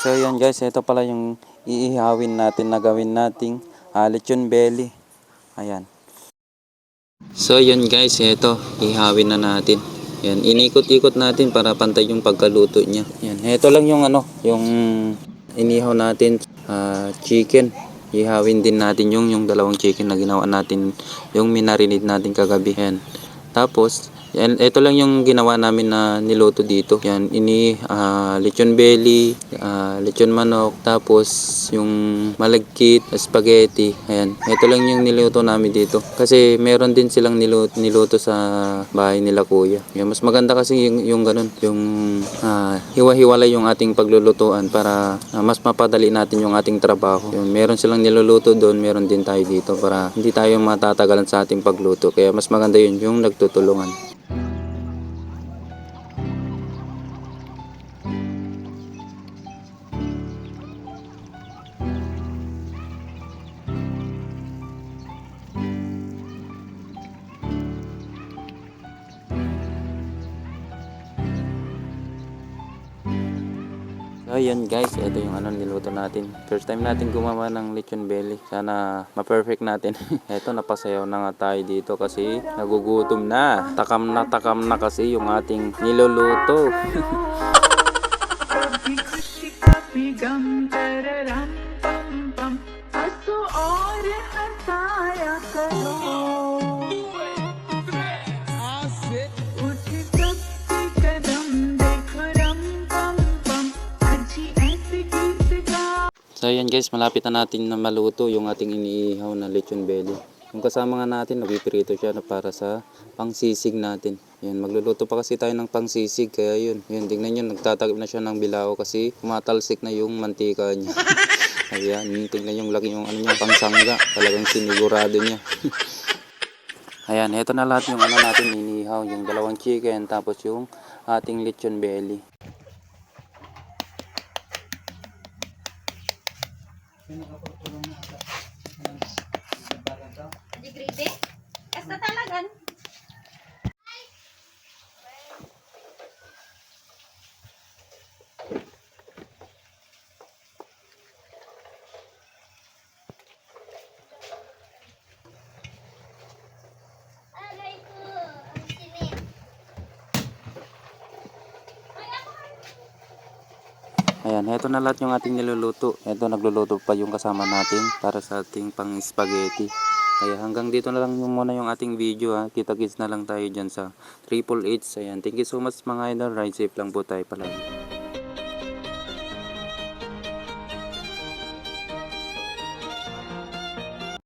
So yan guys, ito pala yung iihawin natin na gawin nating uh, lechon belly. Ayan. So yun guys, ito ihawin na natin. Yan, inikot-ikot natin para pantay yung pagkaluto niya. Yan, ito lang yung ano, yung inihaw natin ah, chicken. Ihawin din natin yung yung dalawang chicken na ginawa natin, yung minarinate natin kagabi. Yan. Tapos, yan, ito lang yung ginawa namin na niluto dito. Yan, ini ah, lechon belly, ah, lechon manok, tapos yung malagkit, spaghetti. Ayan, ito lang yung niluto namin dito. Kasi meron din silang niluto, niluto sa bahay nila kuya. Yan, mas maganda kasi yung, yung ganun, yung ah, hiwa-hiwalay yung ating paglulutuan para ah, mas mapadali natin yung ating trabaho. Yung, meron silang niluluto doon, meron din tayo dito para hindi tayo matatagalan sa ating pagluto. Kaya mas maganda yun, yung nagtutulungan. So ayan guys, ito yung ano niluto natin. First time natin gumawa ng lechon belly. Sana ma-perfect natin. ito napasayaw na nga tayo dito kasi nagugutom na. Takam na takam na kasi yung ating niluluto. कभी So ayan guys, malapit na natin na maluto yung ating iniihaw na lechon belly. Yung kasama nga natin, napiprito siya na para sa pangsisig natin. Yan, magluluto pa kasi tayo ng pangsisig, kaya yun. Yan, tingnan nyo, nagtatagip na siya ng bilao kasi kumatalsik na yung mantika niya. Ayan, tingnan yung laki yung ano niya, pangsangga. Talagang sinigurado niya. Ayan, eto na lahat yung ano natin inihaw, yung dalawang chicken, tapos yung ating lechon belly. Di gravy? Esta talagan. Ayan, heto na lahat yung ating niluluto. Ito, nagluluto pa yung kasama natin para sa ating pang spaghetti. Kaya hanggang dito na lang yung muna yung ating video ha. Kita-kits na lang tayo dyan sa Triple H. Ayan, thank you so much mga idol. Ride safe lang po tayo palagi.